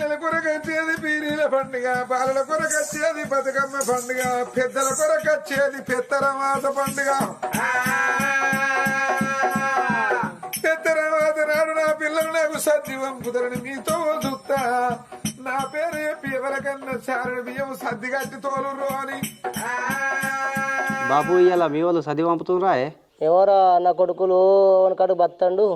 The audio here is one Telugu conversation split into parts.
పిల్లల కొరకొచ్చేది పీరీల పండుగ బాలల కొరకొచ్చేది బతుకమ్మ పండుగ పెద్దల కొరకొచ్చేది పెత్తరమాస పండుగ. పెత్తరమాస నాడు నా పిల్లలు నాకు సత్యం కుదరని మీతో చూస్తా. నా పేరు చెప్పి ఎవరికన్నా చారడి బియ్యం సర్ది కట్టి తోలురు అని. బాపు ఇవాళ మీ వాళ్ళు చదివి పంపుతుండ్రా ఏ? ఎవరా నా కొడుకులు కాడు బతండు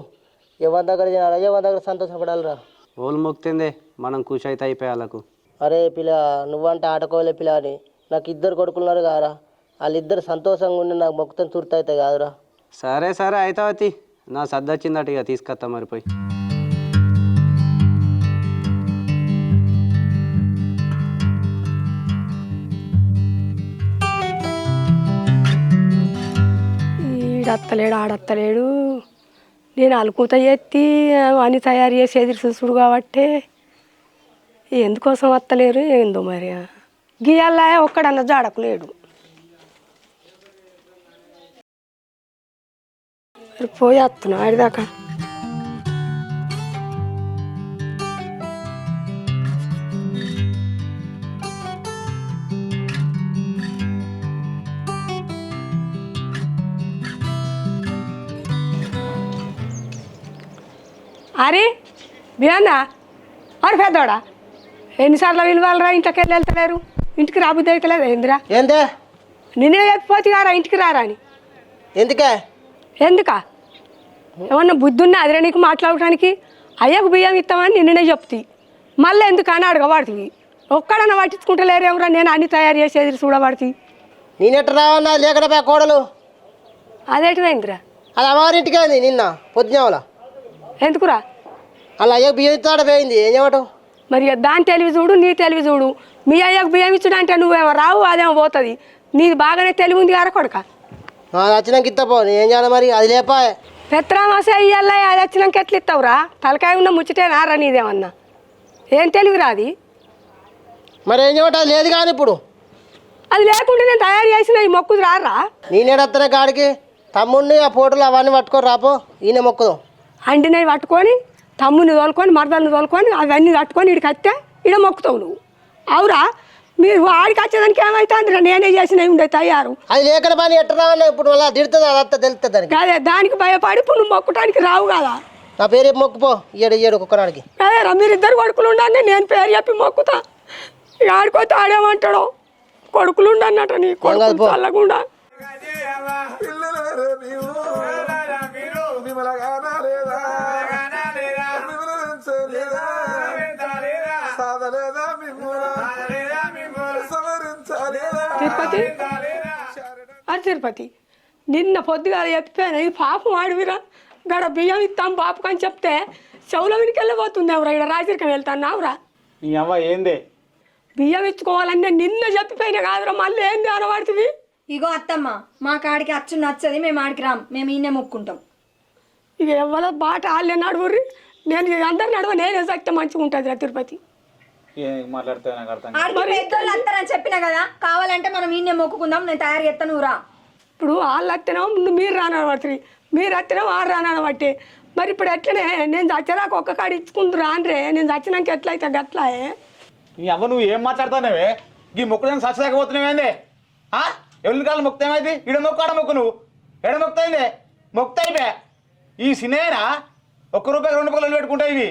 ఎవరి దగ్గర తినాలి? ఎవరి దగ్గర సంతోషపడాలిరా? ఓళ్ళు మొక్కిందే. మనం ఖుషి అయితే అయిపోయి వాళ్ళకు అరే పిల్ల నువ్వంటే ఆటకోలే పిల్ల అని నాకు ఇద్దరు కొడుకులున్నారు కారా వాళ్ళిద్దరు సంతోషంగా ఉండి నాకు మొక్కుతం తుర్తి అవుతాయి కాదురా. సరే సరే అయితావతి. నా సర్ది వచ్చిందట ఇక తీసుకొస్తా మరిపోయి ఈడత్తలేడు ఆడత్తలేడు. నేను అలుకుత ఎత్తి అని తయారు చేసి ఎదురు చూసుడు కాబట్టి. ఎందుకోసం వత్తలేరు ఏందో మరి? గీయాలా ఒక్కడన్న జాడకులేడు మరి పోయి వస్తున్నా ఆడిదాకా అరే బియానా అరే పెద్దోడా? ఎన్నిసార్లు విలువాలరా ఇంట్లోకి వెళ్ళి వెళ్తలేరు. ఇంటికి రాబుద్ది అయితే లేదా? ఇందిరా ఏందే? నిన్నే చెప్పిపోతే కారా ఇంటికి రారా అని. ఎందుకే? ఎందుకా? ఏమన్నా బుద్ధి ఉన్నా అదిరా నీకు మాట్లాడటానికి? అయ్యకు బియ్యం ఇస్తామని నిన్ననే చెప్తి. మళ్ళీ ఎందుకు అని అడగబడుతుంది ఒక్కడన్నా పట్టించుకుంటలేరేమరా నేను అన్ని తయారు చేసేది చూడబడుతుంది నేనెట్ట రావన్నా? లేకడా కోడలు? అదేటిదైందిరా అది అమ్మవారింటికి నిన్న పొద్దునేవల ఎందుకురా? అలా అయ్యో బియ్యం ఇస్తాడ పోయింది. ఏం చేయటం మరి దాని తెలివి చూడు నీ తెలివి చూడు. మీ అయ్యకు బియ్యం ఇచ్చుడు అంటే నువ్వేమో రావు అదేమో పోతుంది. నీది బాగానే తెలివి ఉంది కారా కొడక? అది వచ్చినాక ఇత్తపో నేను ఏం చేయాలి మరి? అది లేపా. పెత్రామాస అయ్యల్లా అది వచ్చినాక ఎట్లా ఇస్తావురా తలకాయ ఉన్న ముచ్చటేనా రా నీదేమన్నా? ఏం తెలివి రాది మరి ఏం చేయటం అది లేదు కానీ ఇప్పుడు. అది లేకుండా నేను తయారు చేసిన ఈ మొక్కుది రారా? నేనేడత్తనే కాడికి? తమ్ముడిని ఆ ఫోటోలు అవన్నీ పట్టుకొని రాపో ఈయన మొక్కుదాం. అండినవి పట్టుకొని తమ్ముని తోలుకొని మరదల్ని తోలుకొని అవన్నీ కట్టుకొని ఇడికి వస్తే ఇడ మొక్కుతావు నువ్వు. అవురా? మీరు ఆడికి వచ్చేదానికి ఏమవుతుందిరా నేనే చేసినవి ఉండే తయారు. అది పని ఎట్ట రావన్నా ఇప్పుడు మళ్ళీ తిడుతుంది? అది అత్త తెలుస్తుంది దానికి. అదే దానికి భయపడి ఇప్పుడు నువ్వు మొక్కటానికి రావు కదా. నా పేరు చెప్పి మొక్కుపో. ఇయ్యడు ఇయ్యడు ఒక్కనాడికి అదేరా మీరిద్దరు కొడుకులు ఉండండి నేను పేరు చెప్పి మొక్కుతా. ఇక ఆడుకోతే ఆడేమంటాడు? కొడుకులు ఉండన్నట నీ కొడుకు చల్లకుండా తిరుపతి? అది తిరుపతి. నిన్న పొద్దుగా చెప్పాను ఇది పాపం ఆడివిరా. గడ బియ్యం ఇస్తాం పాపకు అని చెప్తే చెవుల వెనుక వెళ్ళిపోతుంది ఎవరా? ఇక్కడ రాజరికం వెళ్తాను అవురా నీ అవ్వ ఏందే? బియ్యం ఇచ్చుకోవాలంటే నిన్న చెప్పిపోయినా కాదురా మళ్ళీ ఏంది అనబడుతుంది? ఇగో అత్తమ్మ మా కాడికి అచ్చు నచ్చది మేము ఆడికి రాం మేము ఈయనే మొక్కుంటాం. ఇక ఎవరో బాట వాళ్ళే నడువుర్రి నేను ఇక అందరు నడవ నేనే సత్తే మంచిగా ఉంటుంది రా తిరుపతి? మాట్లాడితే నాకు అర్థం కాదు. ఆడికి పెద్దోళ్ళు వస్తారని చెప్పిన కదా కావాలంటే మనం ఈయనే మొక్కుకుందాం నేను తయారు చేస్తాను రా. ఇప్పుడు వాళ్ళు వస్తేనేమో ముందు మీరు రానబడుతుంది మీరు వస్తేనేమో వాళ్ళు రానబట్టి మరి ఇప్పుడు ఎట్లనే నేను చచ్చరాక ఒక్క కాడ ఇచ్చుకుంటురా అంటే నేను చచ్చినాక ఎట్లయితే గట్లాయే నీ అవ్వ నువ్వు ఏం మాట్లాడుతున్నావే? ఈ మొక్కడానికి సచ్చలేకపోతున్నావేందే ఆ? ఎవరి కాలం మొక్తేమైంది ఇడ మొక్కు ఆడ మొక్కు నువ్వు. ఎడ మొక్తైందే మొక్తైపే ఈ సినేనా ఒక్క రూపాయి రెండు రూపాయలు పెట్టుకుంటాయి ఇవి.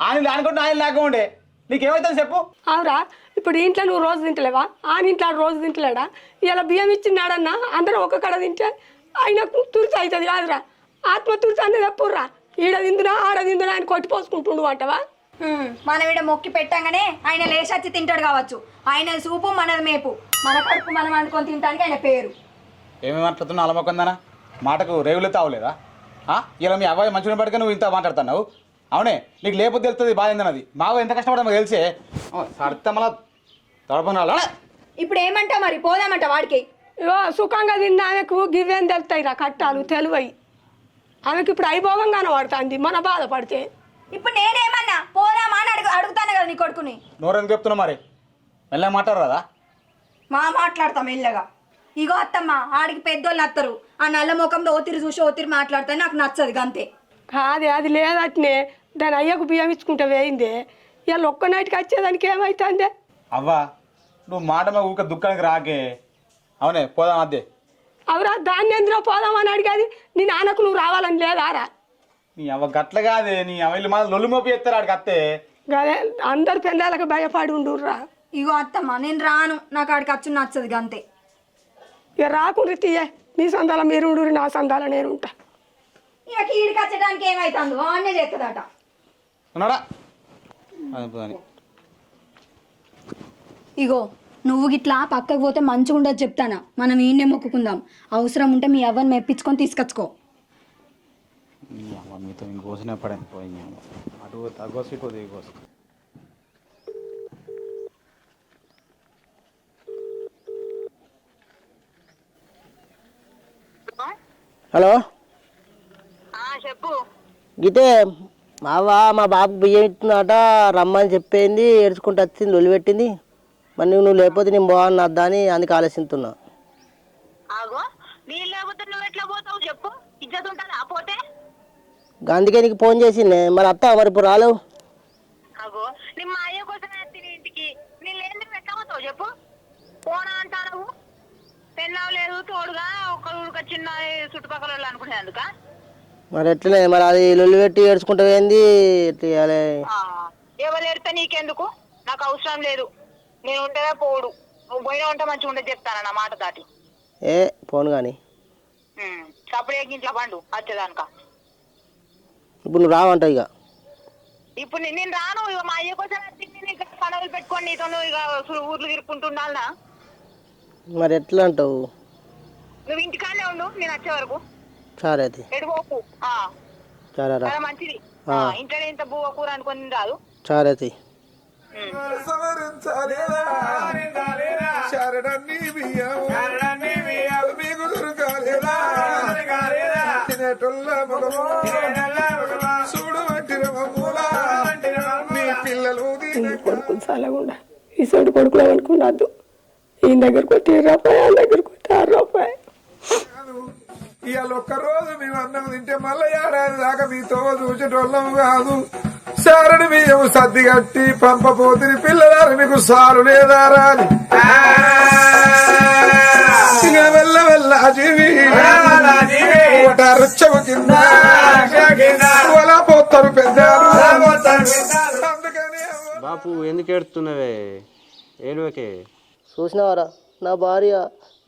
ఆయన అనుకుంటే ఆయన లేక ఉండే నీకేమవుతుంది చెప్పు. అవురా ఇప్పుడు ఇంట్లో నువ్వు రోజు తింటలేవా? ఆ ఇంట్లో ఆడు రోజు తింటలేడా? ఇలా బియ్యం ఇచ్చినాడన్నా అందరం ఒక కడ తింటే ఆయనకు తుర్చి అవుతుంది కాదురా. ఆత్మ తుర్చి అనేది ఎప్పుడురా? ఈడ తిందునా ఆడ తిందునా అని కొట్టిపోసుకుంటుండు అంటవా? మనం ఈడ మొక్కి పెట్టంగానే ఆయన లేచచ్చి తింటాడు కావచ్చు. ఆయన సూపు మనది మేపు. మన కడుపు మనం అనుకొని తినడానికి ఆయన పేరు. ఏమేమి మాట్లాడుతున్నావు? అలా మొక్కందానా మాటకు రేవులు తావలేదా? ఇలా మీ అబ్బాయి మంచిగా పట్టుక నువ్వు ఇంత మాట్లాడుతున్నావు? అవునే నీకు లేకపోతే తెలుస్తుంది బాధ ఏందన్నది. మావ ఎంత కష్టపడమో తెలిసే. సడితే మళ్ళా తడపనాలా ఇప్పుడు ఏమంటా మరి? పోదామంట వాడికి. ఇగో సుఖంగా తిన్న ఆమెకు? గివేం తెలుస్తాయి రా కట్టాలు తెలివై ఆమెకి ఇప్పుడు అయిభోగంగానే పడుతుంది మన బాధపడితే ఇప్పుడు నేనేమన్నా పోదామా అని అడుగు అడుగుతాను కదా నీ కొడుకుని? నోరెందుకు చెప్తున్నావు మరి? మెల్లగా మాట్లాడరాదా? మా మాట్లాడతాం మెల్లగా. ఇగో అత్తమ్మ ఆడికి పెద్దోళ్ళు వస్తారు ఆ నల్ల ముఖంలో ఓతిరి చూసి ఓతిరి మాట్లాడితే నాకు నచ్చదు అంతే కాదే అది లేదట్నే. దాని అయ్యకు బియ్యం ఇచ్చుకుంటే వేయిందే. ఇవాళ ఒక్క నైట్కి వచ్చేదానికి ఏమవుతుంది అవ్వా నువ్వు మాట మా ఊక దుఃఖానికి రాకే. అవునే పోదాం అద్దే. అవురా దాన్ని ఎందులో పోదామని అడిగేది? నీ నాన్నకు నువ్వు రావాలని లేదారా? నీ అవ్వ గట్ల కాదే నీ అవ్వ వీళ్ళు మళ్ళీ లొల్లు మోపి ఎత్తారు ఆడికి అత్తే. గదే అందరు పిల్లలకు భయపడి ఉండుర్రా. ఇగో అత్తమ్మ నేను రాను. నాకు ఆడికి అచ్చు నచ్చదు అంతే ఇక రాకుండా తీయే. నీ సందాల మీరు ఉండుర్రి, నా సందాల నేను ఉంటా. ఇక ఈడికి వచ్చడానికి ఏమైతుందో వాడినే చేస్తుందట పోనీ. ఇగో నువ్వు గిట్లా పక్కకు పోతే మంచిగా ఉండదు చెప్తానా. మనం ఈయన్నే మొక్కుకుందాం. అవసరం ఉంటే మీ అవ్వని మెప్పించుకొని తీసుకొచ్చుకో. మీతో ఇంకోసనే పడింది పోయింది. అటు తగ్గోసి హలో? చెప్పు. మావ మా బాబుకు బియ్యం ఇస్తున్నట రమ్మని చెప్పింది ఏడ్చుకుంటూ వచ్చింది లొలి పెట్టింది మరి నువ్వు నువ్వు లేకపోతే నేను బాగున్నా వద్దా అని అందుకు ఆలోచిస్తున్నా. ఆగో నేను లేకపోతే నువ్వు ఎట్లా పోతావు చెప్పు. ఇజ్జత్ ఉంటుందా? పోతే? అందుకే నీకు ఫోన్ చేసిండే మరి అత్త మరి ఇప్పుడు రాలేవు? నీ మా అయ్య కోసం తిని ఇంటికి. నేను లేని నువ్వు ఎట్లా పోతావు చెప్పు. పోనా అంటావు లేదు తోడుగా ఒక ఊరిక చిన్న చుట్టుపక్కల వాళ్ళు అనుకునేందుక? మరి ఎట్లనే మరి అది లొల్లి పెట్టి ఏడ్చుకుంటూ పోయింది ఎట్లా చేయాలి? ఎవరు ఎడితే నీకెందుకు? నాకు అవసరం లేదు. నేను ఉంటేనే పోడు. నువ్వు పోయినా ఉంటే మంచిగా ఉండేది చెప్తాను నా మాట దాటి. ఏ ఫోన్ కానీ సపరేట్ ఇంట్లో పండు వచ్చేదానిక. ఇప్పుడు నువ్వు రావంటావు ఇక. ఇప్పుడు నేను రాను ఇక మా అయ్య కోసం పనులు పెట్టుకొని నీతో ఇక ఊర్లు తిరుక్కుంటున్నా మరి ఎట్లా అంటావు? నువ్వు ఇంటికానే ఉండు నేను వచ్చే వరకు. సరే అది. ఎడుకోకు ఆ, సరే రా చాలా మంచిది. ఆ, ఇంట్లో ఇంత బువ్వ కూర అనుకొని రాదు సరే అది సవరించాలేదా శరణి బియ్యం మీకు దొరకాలేదా? తినేటోళ్ళ ముఖము చూడు వంటిన మమ్ముల. మీ పిల్లలు తినే కొడుకులు ఈ సైడ్ కొడుకులు అనుకున్నద్దు ఈయన దగ్గరకు వచ్చి రూపాయి ఆయన దగ్గరకు వచ్చి ఆరు రూపాయి కాదు. ఇవాళ ఒక్క రోజు మేము అన్నం తింటే మళ్ళీ ఏడాది దాకా మీతో చూసేటోళ్ళం కాదు. సారుని బియ్యం సర్ది కట్టి పంపపోతుని పిల్లలారు మీకు సారు లేదారా అని ఇక వెళ్ళ వెళ్ళ జీవి రుచ్చము కింద. అలా పోతారు పెద్దారు. బాపు ఎందుకు ఏడుతున్నావే? ఏడువకే. చూసినవారా? నా భార్య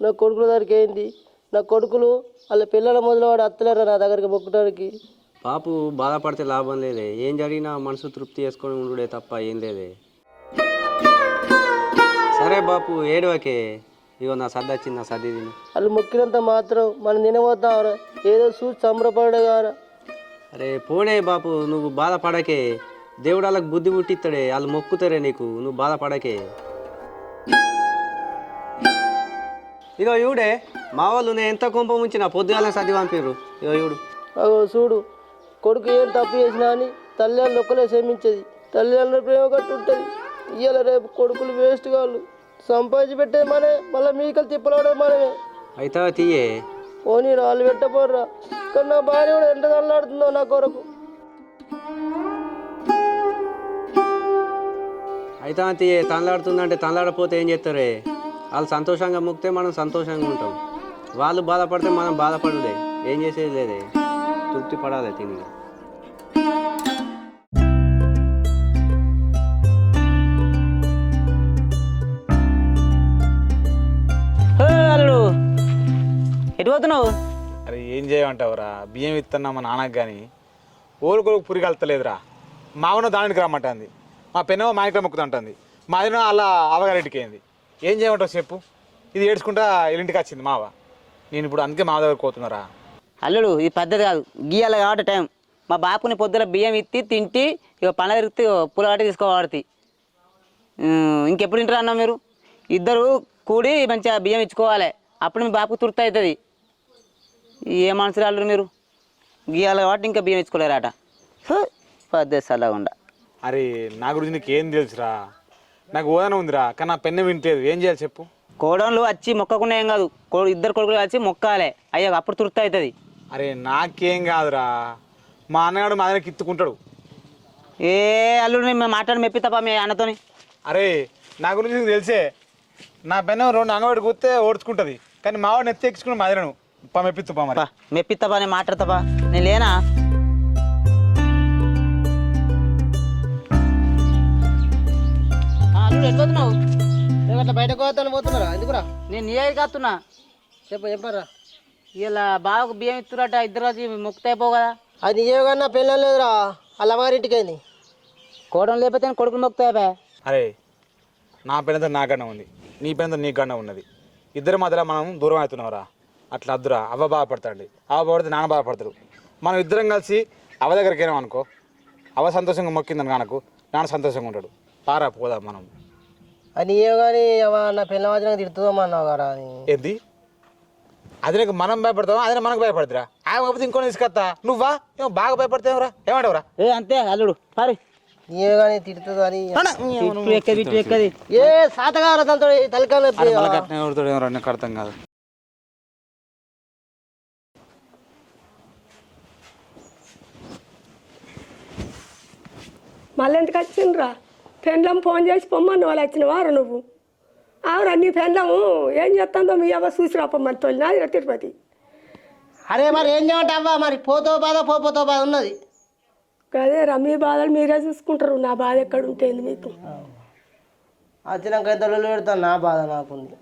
నా కొడుకుల దగ్గరికి ఏంది నా కొడుకులు వాళ్ళ పిల్లల మొదలువాడు అత్తలేరా నా దగ్గరికి మొక్కడానికి బాపు బాధపడితే లాభం లేదే. ఏం జరిగినా మనసు తృప్తి చేసుకొని ఉండుడే తప్ప ఏం లేదే. సరే బాపు ఏడవకే. ఇగో నా సర్ది వచ్చింది నా సర్ది తిను. వాళ్ళు మొక్కినంత మాత్రం మనం తినబోతావరా. ఏదో చూసి సంబరపడగారా అరే పోనే బాపు నువ్వు బాధపడకే. దేవుడు వాళ్ళకి బుద్ధి పుట్టిస్తాడే వాళ్ళు మొక్కుతారే నీకు. నువ్వు బాధపడకే. ఇగో ఇవిడే మా వాళ్ళు నేను ఎంత కుంప ముంచిన పొద్దుగాల సర్ది పంపిర్రు. ఇగో ఇవుడు అగో చూడు కొడుకు ఏం తప్పు చేసినా అని తల్లిదండ్రులు ఒక్కలే క్షమించేది. తల్లిదండ్రుల ప్రేమ కట్టు ఉంటుంది. ఇవాళ రేపు కొడుకులు వేస్ట్ కాళ్ళు సంపాదించి పెట్టేది మనమే మళ్ళీ మీకలు తిప్పలవడం మనమే. అయితే తీయే. పోనీ రాళ్ళు పెట్టపోర్రా కానీ నా భార్య కూడా ఎంత తల్లాడుతుందో నా కొరకు. అయితే తీయే తనలాడుతుందంటే తనలాడపోతే ఏం చేస్తారే వాళ్ళు సంతోషంగా మొక్కితే మనం సంతోషంగా ఉంటాం. వాళ్ళు బాధపడితే మనం బాధపడలే. ఏం చేసేది లేదే. తృప్తి పడాలి తిని. అల్లుడు. ఎటు పోతున్నావు? అరే ఏం చేయమంటావురా? బియ్యం ఇస్తున్నా మా నాన్నకి కానీ ఓరు కొరకు పురి కలుతలేదురా మావన దానికి రమ్మంటుంది మా పెన్నవ మా ఇంట్లో మొక్కుతుంటుంది మా ఆయన అలా అవగారింటికి అయింది ఏం చేయమంటావు చెప్పు. ఇది ఏడ్చుకుంటా ఇల్లింటికి వచ్చింది మావ. నేను ఇప్పుడు అందుకే మావ దగ్గరకు పోతున్నారా? అల్లుడు ఇది పద్ధతి కాదు. గీయాలి కాబట్టి టైం. మా బాపుని పొద్దున బియ్యం ఇత్తి తింటి ఇక పండుగ తిరిగితే పులగట్టి తీసుకోవాడుతి ఇంకెప్పుడు తింటారు అన్న మీరు? ఇద్దరు కూడి మంచిగా బియ్యం ఇచ్చుకోవాలి. అప్పుడు మీ బాపుకు తుర్త అవుతుంది. ఏ మనుషులు అల్లుడు మీరు? గీయాలి కాబట్టి ఇంకా బియ్యం ఇచ్చుకోలేరట. హ, పద్ధతి సల్లగుండా. అరే నా గురించి నీకు ఏం తెలుసురా? నాకు ఓదన ఉందిరా కానీ నా పెన్ను వింటలేదు. ఏం చేయాలి చెప్పు? కోడళ్ళు వచ్చి మొక్కకుండా ఏం కాదు. కో- ఇద్దరు కొడుకులు వచ్చి మొక్కాలి. అయ్యా అప్పుడు తుర్త అవుతుంది. అరే నాకేం కాదురా. మా అన్నగాడు మా దగ్గర కిత్తుకుంటాడు. ఏ అల్లుడు మేము మాట్లాడి మెప్పిస్తాపా మీ అన్నతోని? అరే నా గురించి నీకు తెలిసే. నా పెన్ను రెండు అంగవాడి కూస్తే ఓడ్చుకుంటుంది. కానీ మావాడిని ఎత్తి ఎక్కించుకుని మాదిరను పా మెప్పిత్తు పా మరి. పా మెప్పిస్తాపా నేను మాట్లాడతాపా. నేను లేనా? అట్లా బయటకు పోతాను పోతున్నారా? ఎందుకురా? నేను నీ దగ్గరికి వస్తున్నా. చెప్ప చెప్పరా? ఇలా బావకు బియ్యం ఇస్తురట ఇద్దరు వచ్చి మొక్కుతా అయిపోవు కదా. అది నీవేమన్నా పెళ్ళం లేదురా వాళ్ళ అమ్మగారింటికి అయింది కోడలు లేకపోతే కొడుకులు మొక్కుతా అయిపోయా అరే నా పెనంత నా గండ ఉంది. నీ పెనంత నీ గండ ఉన్నది. ఇద్దరి మధ్యలో మనం దూరం అవుతున్నావురా. అట్లా అద్దురా అవ్వ బాధపడతాడు అవ్వ బాధపడితే నాన్న బాధపడతాడు. మనం ఇద్దరం కలిసి అవ్వ దగ్గరికి వెళ్ళాం అనుకో అవ్వ సంతోషంగా మొక్కిందని కనుక నాన్న సంతోషంగా ఉంటాడు. పారా పోదాం మనం. అది నీవే కానీ నా పెళ్ళం వచ్చినాక తిడుతుందమ్మా అన్నావు కదా అని. ఏంది? అది నీకు మనం భయపడతావా అదే మనకు భయపడదురా ఆ కాకపోతే ఇంకో తీసుకొస్తా. నువ్వా? ఏమో బాగా భయపడతావురా ఏమంటావురా? ఏ అంతే అల్లుడు పారి. నీవే కానీ తిడుతుంది అని. ఇటు ఎక్కది ఇటు ఎక్కది? ఏ సాతగారు తనతో తలకాలు నాకు అర్థం కాదు. మళ్ళీ ఎందుకు వచ్చిండ్రా? పెండ్లం ఫోన్ చేసి పొమ్మన్న వాళ్ళు వచ్చినవారు నువ్వు. ఆవురా నీ పెండ్లము ఏం చేస్తుందో మీ అవ్వ చూసి రాపమ్మని తోలినా తిరుపతి. అరే మరి ఏం చేయమంటావా? మరి పోతో బాధ పోపోతో బాధ ఉన్నది. అదే రా మీ బాధలు మీరే చూసుకుంటారు. నా బాధ ఎక్కడ ఉంటుంది మీకు? వచ్చినాక ఎంత లొల్లి పెడతాను? నా బాధ నాకుంది.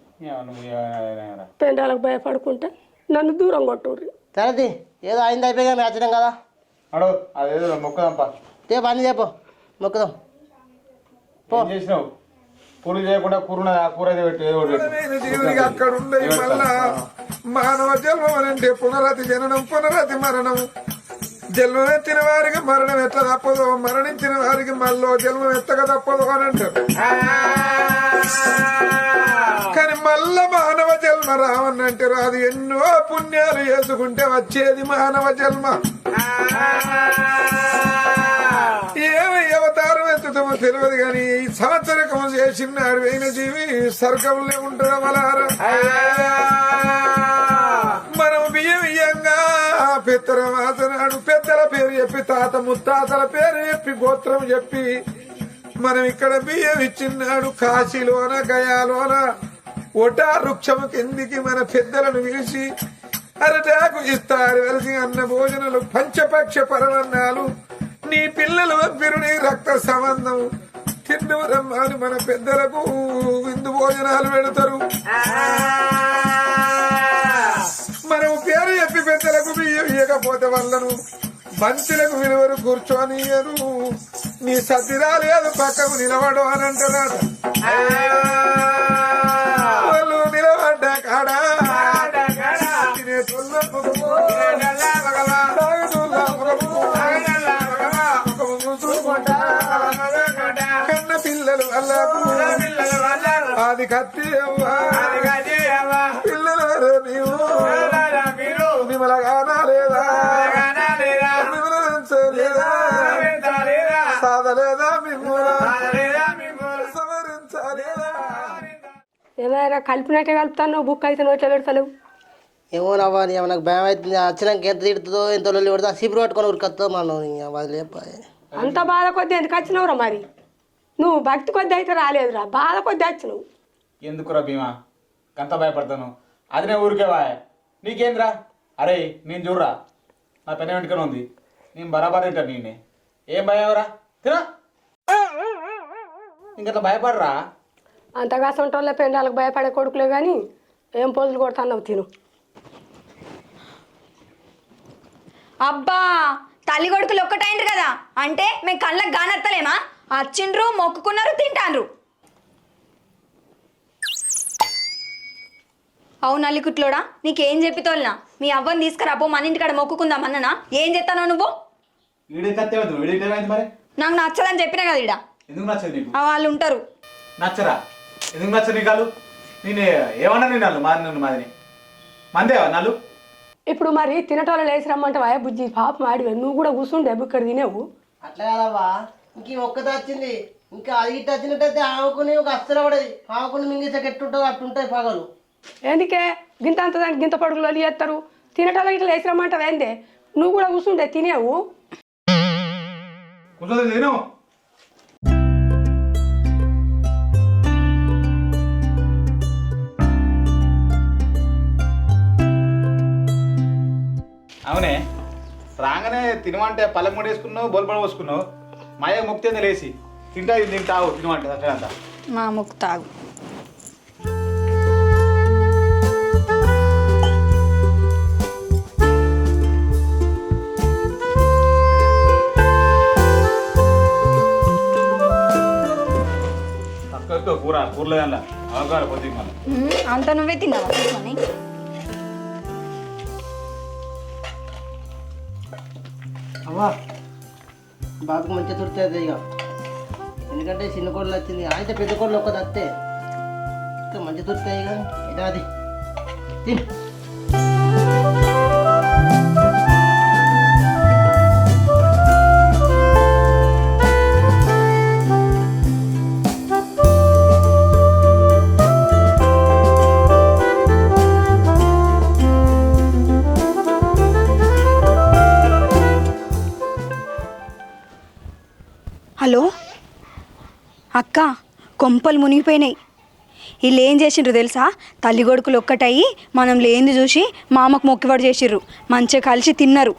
పెండాలకు భయపడుకుంటే నన్ను దూరం కొట్టుర్రి. సరేది ఏదో అయింది అయిపోయి వచ్చినాం కదా? అడు అదేదో మొక్కదంపా తే పని చెప్పు మొక్కుదాం. చేసినావు? కూర చేయకుండా కూర కూర అక్కడ ఉండే మళ్ళా మానవ జన్మం అంటే పునరతి జననం పునరతి మరణం. జన్మం ఎత్తిన వారికి మరణం ఎట్లా తప్పదో మరణించిన వారికి మళ్ళీ జన్మం ఎత్తక తప్పదు అని అంటారు. కానీ మళ్ళా మానవ జన్మ రావనంటారు అది ఎన్నో పుణ్యాలు చేసుకుంటే వచ్చేది మానవ జన్మ. ఏమి అవతారం ఎత్తుతామో తెలియదు కానీ ఈ సంవత్సరకం చేసినాడు అయిన జీవి స్వర్గంలో ఉంటారు మలారా. మనం బియ్యం ఇయ్యంగా పెత్తర వాసనాడు పెద్దల పేరు చెప్పి తాత ముత్తాతల పేరు చెప్పి గోత్రం చెప్పి మనం ఇక్కడ బియ్యం ఇచ్చిన్నాడు కాశీలోన గయాలోన ఒటా వృక్షము కిందికి మన పెద్దలను పిలిచి అరటాకు ఇస్తారు వెలిసి అన్న భోజనాలు పంచపక్ష పరమన్నాలు నీ పిల్లలు పంపిరు నీ రక్త సంబంధం. తిండురమ్మ అని మన పెద్దలకు విందు భోజనాలు పెడతారు. మనం పేరు చెప్పి పెద్దలకు బియ్యం ఇవ్వకపోతే వాళ్ళను బంతులకు విలువరు కూర్చొనియరు నీ సతిరా లేదు పక్కకు నిలబడు అని అంటున్నాడు. అది కత్తి పిల్లలు నీవు. సాధలేదా ఏమైనా కలిపినట్టే కలుపుతాను బుక్ అయితే నోట్లో పెడతలేవు. ఏమో నవ్వా నీ నాకు భయం అవుతుంది వచ్చినాక ఎంత తిడుతుందో ఎంత లొల్లి పెడతా సీపురు పట్టుకొని ఉరికొస్తా మనం వదిలేపాయి అంత బాధ కొద్దీ ఎందుకు వచ్చినావురా మరి? నువ్వు భక్తి కొద్దీ అయితే రాలేదురా బాధ కొద్దీ వచ్చినావు. ఎందుకురా భీమా? అంత భయపడతాను. అది నేను ఊరికే వా నీకేంద్రా? అరే నేను చూడరా. నా పెన్న వెంటనే ఉంది. నేను బరాబర్ తింటా నేనే ఏం భయంరా తినా. ఇంకట్లా భయపడరా? అంతగా సొంటోళ్ళ పెండాలకు భయపడే కొడుకులే కానీ ఏం పోజులు కొడతాన్నావు తిను. అబ్బా తల్లి కొడుకులు ఒక్కటైండ్రు కదా. అంటే మేము కళ్ళకు గానత్తలేమా? వచ్చిండ్రు మొక్కుకున్నారు తింటాండ్రు. అవును అల్లికుట్లోడా? నీకేం చెప్పి తోలినా మీ అవ్వని తీసుకురాపో మన ఇంటికాడ మొక్కుకుందాం అన్ననా? ఏం చెప్తానో నువ్వు? నాకు నచ్చదని చెప్పినా కదా ఇడ ఎందుకు నచ్చదు నీకు? వాళ్ళు ఉంటారు. నచ్చరా? ఎందుకు నచ్చదు నీకు వాళ్ళు? నేను ఏమన్నా నేను వాళ్ళు మాది నన్ను మాదిని? మందేవా నాలు ఇప్పుడు మరి తినటోళ్ళు లేచి రమ్మంటావా? బుజ్జి పాప మాడివే నువ్వు కూడా కూర్చుండే ఇక్కడ తినేవు? అట్లా కాదవ్వా ఇంక ఈ ఒక్కతే వచ్చింది. ఇంకా అది ఇట్ట వచ్చినట్టయితే ఆవుకుని ఒక అస్సలు పడేది ఆవుకుని మింగితే ఎట్టుంటుందో అట్టుంటాయి పగలు. ఎందుకే? గింత అంత దానికి గింత పడుకులు వాళ్ళు చేస్తారు? తినటోళ్ళకి ఇట్లా లేచి రమ్మంటావా ఏందే నువ్వు కూడా కూర్చుండే తినేవు? నేను అవునే రాగానే తినమంటే పళ్ళెం కూడా వేసుకున్నావు బొల్పడ పోసుకున్నావు. మాయ ముక్తేంది లేచి. తింటా తింటావు తినమంటే అట్లా మా ముక్కు తాగు తక్కువ కూర కూరలో దానిలో అవగాహన పొద్దుకి మళ్ళీ అంత నువ్వే తిన్నావా కూర్చొని అవ్వా బాబుకు మంచిగా దొరుకుతుంది ఇక. ఎందుకంటే చిన్న కోడలు వచ్చింది. అయితే పెద్ద కోడలు ఒక్క తత్తే ఇంకా మంచిగా దొరుకుతాయి ఇక. ఇదా అది తిను. హలో? అక్క కొంపలు మునిగిపోయినాయి. వీళ్ళు ఏం చేసిండ్రు తెలుసా? తల్లి కొడుకులు ఒక్కటయ్యి మనం లేనిది చూసి మామకు మొక్కివాడు చేసిర్రు మంచిగా కలిసి తిన్నారు.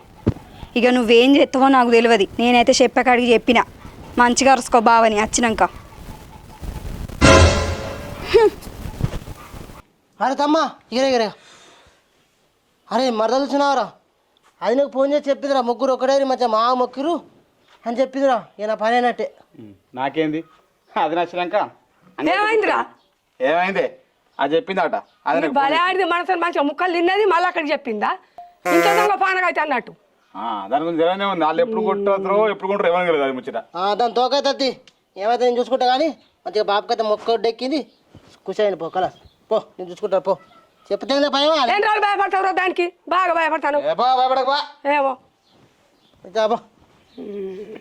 ఇక నువ్వేం చేస్తావో నాకు తెలియదు. నేనైతే చెప్పకాడికి చెప్పిన. మంచిగా అరుసుకో బావని వచ్చినాక. అరే తమ్మా ఇగరే ఇగరే. అరే మరదలు అది నాకు ఫోన్ చేసి చెప్పిందిరా ముగ్గురు ఒకటే మంచిగా మా మొక్కిరు అని చెప్పిందిరా ఇక నా పని అయినట్టే. నాకేంది? అది నచ్చినాక ఏమైందిరా? ఏమైంది? అది చెప్పిందట. అది భలే ఆడిది మనసు మంచిగా ముక్కలు తిన్నది మళ్ళీ అక్కడికి చెప్పిందా? ఇంట్లో దొంగ పానక అయితే అన్నట్టు. ఆ, దాని గురించి తెలియనే ఉంది. వాళ్ళు ఎప్పుడు కొట్టారో ఎప్పుడు కొంటారో ఏమని అది ముచ్చట. ఆ, దాని తోకైతే ఏమైతే నేను చూసుకుంటా కానీ మంచిగా బాబుకైతే మొక్క ఎక్కింది కూర్చోండి పో కలా పో నేను చూసుకుంటా పో. చెప్తే భయమా ఏం రోజులు భయపడతావు దానికి? బాగా భయపడతాను. ఏ బా భయపడక బా. ఏమో. 嗯。